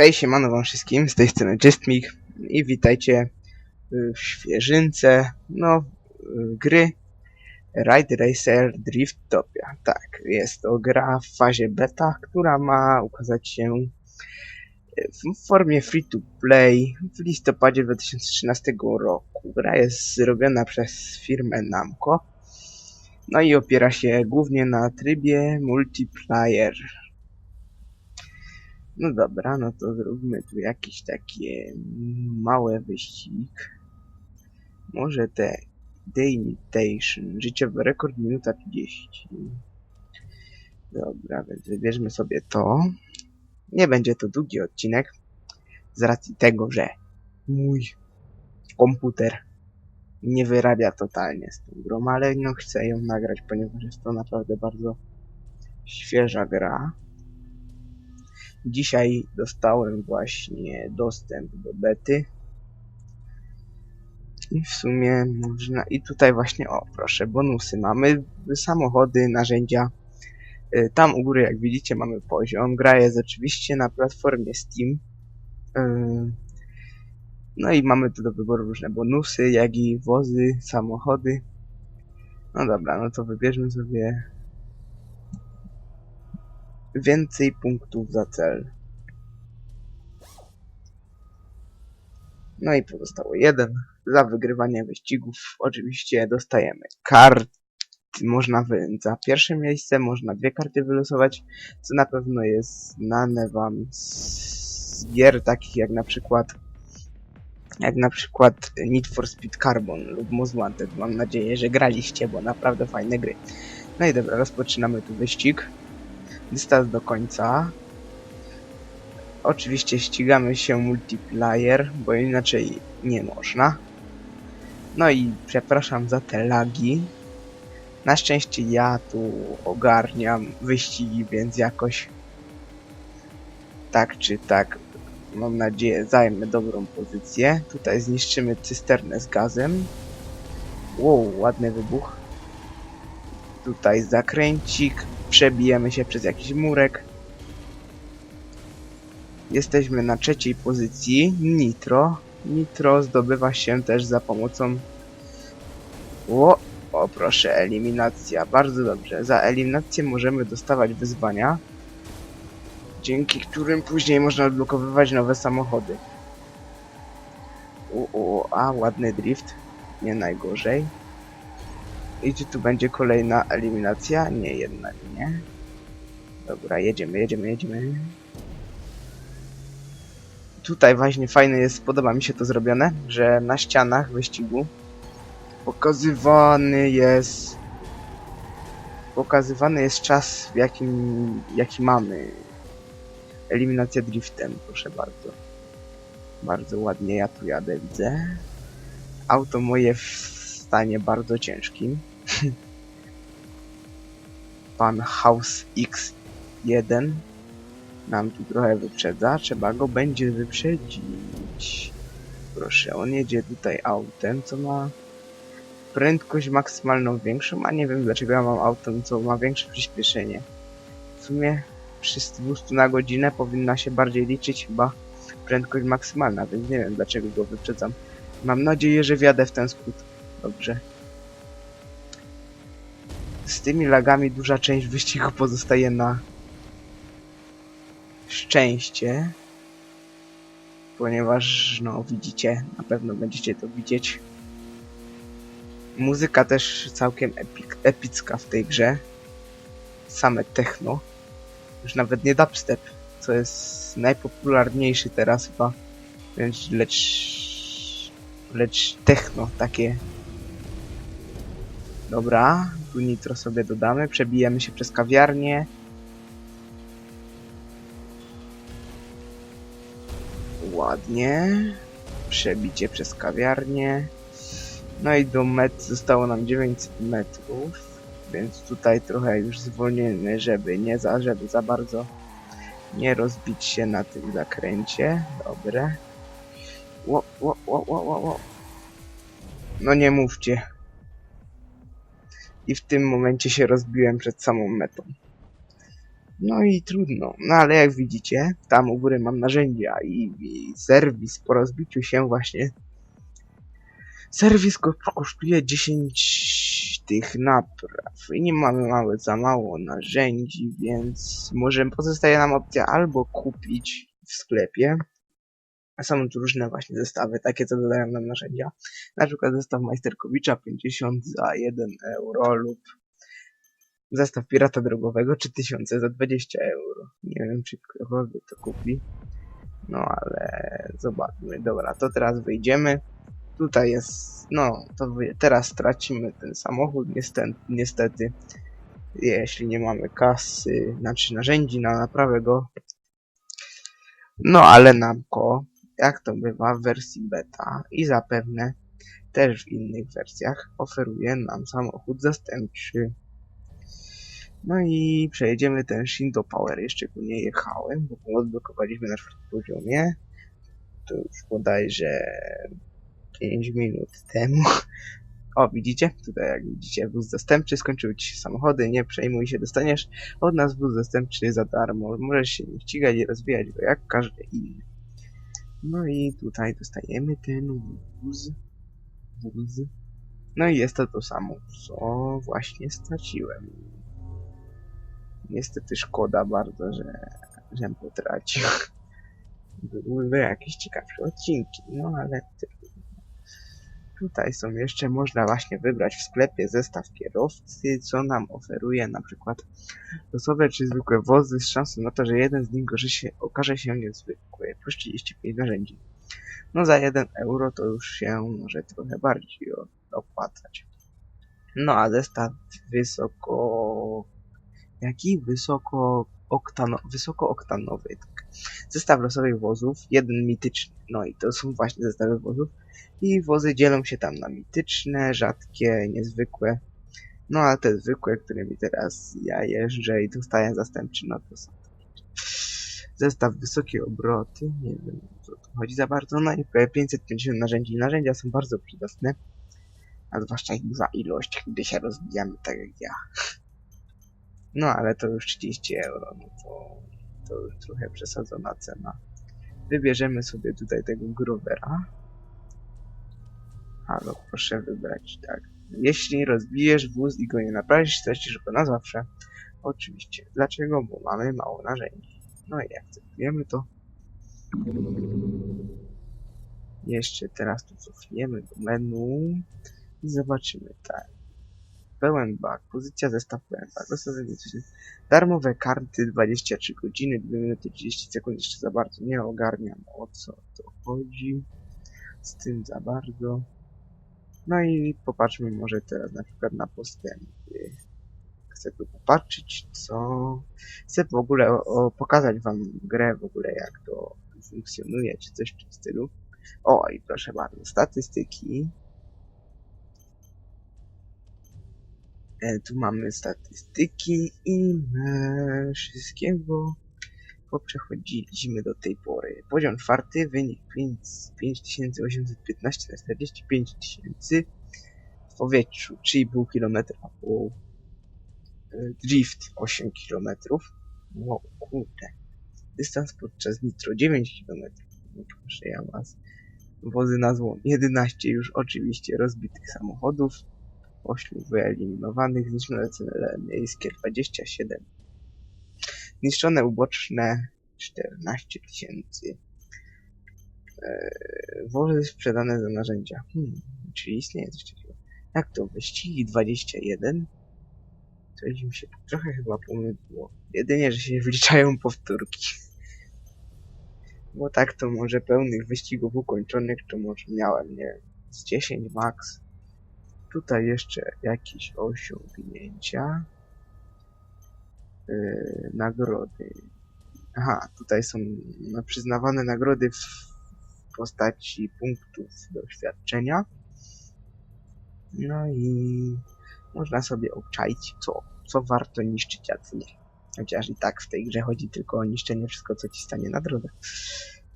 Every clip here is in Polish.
Hej, siemano wam wszystkim, z tej strony JustMig i witajcie w świeżynce, no, gry Ride Racer Driftopia. Tak, jest to gra w fazie beta, która ma ukazać się w formie free to play w listopadzie 2013 roku. Gra jest zrobiona przez firmę Namco, no i opiera się głównie na trybie multiplayer. No dobra, no to zróbmy tu jakiś takie małe wyścig. Może te The Imitation, życiowy rekord minuta 30. Dobra, więc wybierzmy sobie to. Nie będzie to długi odcinek, z racji tego, że mój komputer nie wyrabia totalnie z tą grą, ale no chcę ją nagrać, ponieważ jest to naprawdę bardzo świeża gra. Dzisiaj dostałem właśnie dostęp do bety. I w sumie można... I tutaj właśnie, o proszę, bonusy. Mamy samochody, narzędzia. Y, Tam u góry, jak widzicie, mamy poziom. Gra jest oczywiście na platformie Steam. Y, No i mamy tu do wyboru różne bonusy, jak i wozy, samochody. No dobra, no to wybierzmy sobie więcej punktów za cel. No i pozostało jeden. Za wygrywanie wyścigów oczywiście dostajemy kart. Można wy... za pierwsze miejsce można dwie karty wylosować, co na pewno jest znane wam z gier takich jak na przykład jak na przykład Need for Speed Carbon lub Most Wanted. Mam nadzieję, że graliście, bo naprawdę fajne gry. No i dobra, rozpoczynamy tu wyścig dystans do końca. Oczywiście ścigamy się multiplayer, bo inaczej nie można. No i przepraszam za te lagi. Na szczęście ja tu ogarniam wyścigi, więc jakoś tak czy tak mam nadzieję zajmę dobrą pozycję. Tutaj zniszczymy cysternę z gazem. Wow, ładny wybuch. Tutaj zakręcik, przebijemy się przez jakiś murek. Jesteśmy na trzeciej pozycji. Nitro. Nitro zdobywa się też za pomocą... O, o proszę, eliminacja. Bardzo dobrze. Za eliminację możemy dostawać wyzwania, dzięki którym później można odblokowywać nowe samochody. U, u, a ładny drift. Nie najgorzej. I czy tu będzie kolejna eliminacja? Nie, jednak nie. Dobra, jedziemy, jedziemy, jedziemy. Tutaj właśnie fajne jest, podoba mi się to zrobione, że na ścianach wyścigu pokazywany jest pokazywany jest czas, w jakim jaki mamy. Eliminacja driftem, proszę bardzo. Bardzo ładnie ja tu jadę, widzę. Auto moje w stanie bardzo ciężkim. Pan House X1 nam tu trochę wyprzedza. Trzeba go będzie wyprzedzić. Proszę, on jedzie tutaj autem, co ma prędkość maksymalną większą, a nie wiem dlaczego ja mam autem, co ma większe przyspieszenie. W sumie przy 200 na godzinę powinna się bardziej liczyć chyba prędkość maksymalna, więc nie wiem dlaczego go wyprzedzam. Mam nadzieję, że wjadę w ten skrót. Dobrze. Z tymi lagami duża część wyścigu pozostaje na szczęście. Ponieważ, no widzicie, na pewno będziecie to widzieć. Muzyka też całkiem epik, epicka w tej grze. Same techno. Już nawet nie dubstep, co jest najpopularniejszy teraz chyba. Lecz, lecz, lecz techno takie Dobra, tu nitro sobie dodamy, przebijemy się przez kawiarnię. Ładnie. Przebicie przez kawiarnię. No i do met zostało nam 900 metrów, więc tutaj trochę już zwolnimy, żeby nie za, żeby za bardzo nie rozbić się na tym zakręcie. Dobre. Ło, ło, ło, ło, ło. No nie mówcie i w tym momencie się rozbiłem przed samą metą. No i trudno. No ale jak widzicie, tam u góry mam narzędzia i, i serwis po rozbiciu się właśnie. Serwis ko- kosztuje 10 tych napraw i nie mamy mamy za mało narzędzi, więc może pozostaje nam opcja albo kupić w sklepie. Są tu różne właśnie zestawy, takie co dodają nam narzędzia. Na przykład zestaw Majsterkowicza 50 za 1 euro lub zestaw pirata drogowego 3000 za 20 euro. Nie wiem, czy ktokolwiek to kupi. No ale zobaczmy. Dobra, to teraz wyjdziemy. Tutaj jest, no, to teraz stracimy ten samochód, niestety, niestety. Jeśli nie mamy kasy, znaczy narzędzi na naprawę go. No ale Namco, jak to bywa w wersji beta i zapewne też w innych wersjach, oferuje nam samochód zastępczy. No i przejedziemy ten Shindo Power. Jeszcze go nie jechałem, bo go odblokowaliśmy na czwartym poziomie. To już bodajże 5 minut temu. O, widzicie? Tutaj jak widzicie, wóz zastępczy, skończyły ci się samochody, nie przejmuj się, dostaniesz od nas wóz zastępczy za darmo. Możesz się nim ścigać i rozwijać go jak każdy inny. No i tutaj dostajemy ten wóz. Wóz. No i jest to to samo, co właśnie straciłem. Niestety szkoda bardzo, że żem potracił. Byłyby jakieś ciekawsze odcinki, no ale trudno. Tutaj są jeszcze, można właśnie wybrać w sklepie zestaw kierowcy, co nam oferuje na przykład losowe czy zwykłe wozy z szansą na to, że jeden z nich gorzy się, okaże się niezwykły, plus 35 narzędzi. No za 1 euro to już się może trochę bardziej opłacać. No a zestaw wysoko... Jaki? Wysoko... Oktano... Wysokooktanowy, tak. Zestaw losowych wozów, jeden mityczny. No i to są właśnie zestawy wozów. I wozy dzielą się tam na mityczne, rzadkie, niezwykłe. No a te zwykłe, którymi teraz ja jeżdżę i dostaję zastępczy, no to są. Zestaw wysokie obroty, nie wiem co tu chodzi za bardzo, no i 550 narzędzi. Narzędzia są bardzo przydatne, a zwłaszcza ich duża ilość, gdy się rozbijamy tak jak ja. No ale to już 30 euro, no to, to już trochę przesadzona cena. Wybierzemy sobie tutaj tego Grovera. Halo, proszę wybrać, tak. Jeśli rozbijesz wóz i go nie naprawisz, stracisz go na zawsze. Oczywiście. Dlaczego? Bo mamy mało narzędzi. No i akceptujemy to. Jeszcze teraz tu cofniemy do menu i zobaczymy, tak. Pełen bak, pozycja zestaw pełen liczby. Darmowe karty 23 godziny, 2 minuty 30 sekund, jeszcze za bardzo nie ogarniam o co to chodzi. Z tym za bardzo. No i popatrzmy może teraz na przykład na postępy. Chcę tu popatrzeć, co... Chcę w ogóle o, o, pokazać wam grę w ogóle, jak to funkcjonuje, czy coś w tym stylu. O, i proszę bardzo, statystyki. E, tu mamy statystyki i e, wszystkiego poprzechodziliśmy do tej pory. Poziom czwarty, wynik 5 5815 na 45 tysięcy w powietrzu 3,5 km na. E, Drift 8 km. Wow, kurde. Dystans podczas nitro 9 km. No proszę ja was. Wozy nazwą 11 już oczywiście rozbitych samochodów. 8 wyeliminowanych, zniszczone cele miejskie 27. Zniszczone uboczne 14 tysięcy. Eee, wozy sprzedane za narzędzia. Hmm, czy istnieje coś takiego? Jak to? Wyścigi 21? Coś mi się trochę chyba pomyliło. Jedynie, że się wliczają powtórki. Bo tak to może pełnych wyścigów ukończonych to może miałem, nie wiem, z 10 max. Tutaj jeszcze jakieś osiągnięcia. Yy, nagrody. Aha, tutaj są no, przyznawane nagrody w postaci punktów doświadczenia. No i można sobie obczaić, co, co warto niszczyć, a co nie. Chociaż i tak w tej grze chodzi tylko o niszczenie wszystko, co ci stanie na drodze.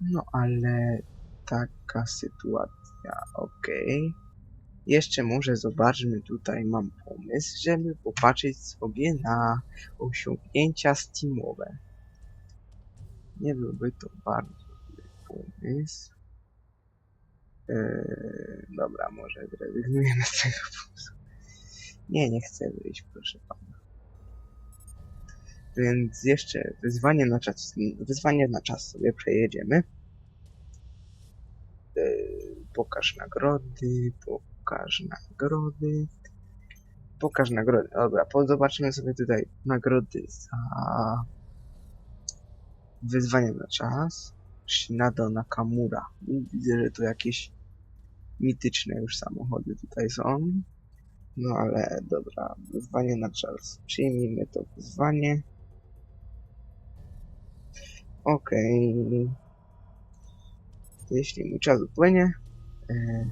No ale taka sytuacja, okej. Jeszcze może zobaczmy tutaj, mam pomysł, żeby popatrzeć sobie na osiągnięcia Steamowe. Nie byłby to bardzo dobry pomysł. Eee, dobra, może zrezygnujemy z tego pomysłu. Nie, nie chcę wyjść, proszę pana. Więc jeszcze wyzwanie na czas, wyzwanie na czas sobie przejedziemy. Eee, pokaż nagrody, pokaż nagrody, pokaż nagrody. Dobra, zobaczymy sobie tutaj nagrody za wyzwanie na czas. Shinado Nakamura. Widzę, że to jakieś mityczne już samochody tutaj są. No ale dobra, wyzwanie na czas. Przyjmijmy to wyzwanie. Okej. Jeśli mój czas upłynie, e,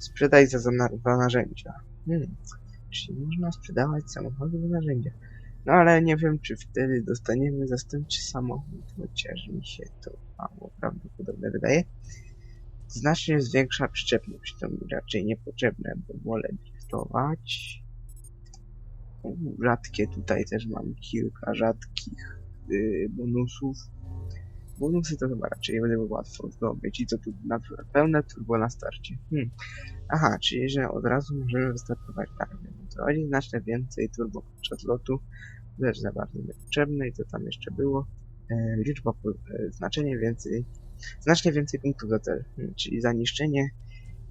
sprzedaj za, za narzędzia. Hmm. Czyli można sprzedawać samochody za narzędzia. No ale nie wiem, czy wtedy dostaniemy zastępczy samochód, chociaż mi się to mało prawdopodobne wydaje. Znacznie zwiększa przyczepność, to mi raczej niepotrzebne, bo wolę driftować. Rzadkie tutaj też mam kilka rzadkich yy, bonusów. Bonusy to chyba raczej będę łatwo zdobyć i to tu na pełne turbo na starcie. Hmm. Aha, czyli że od razu możemy wystartować tak, to chodzi znacznie więcej turbo podczas lotu, też za bardzo niepotrzebne i co tam jeszcze było. E, liczba, e, znaczenie więcej, znacznie więcej punktów za cel, hmm, czyli za niszczenie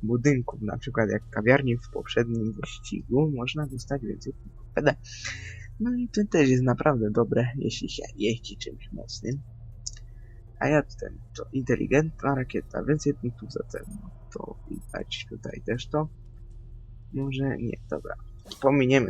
budynków, na przykład jak kawiarni w poprzednim wyścigu, można dostać więcej punktów. No i to też jest naprawdę dobre, jeśli się jeździ czymś mocnym. A ja ten, to inteligentna rakieta, więcej punktów za cel. No to widać tutaj też to. Może nie, dobra. Pominiemy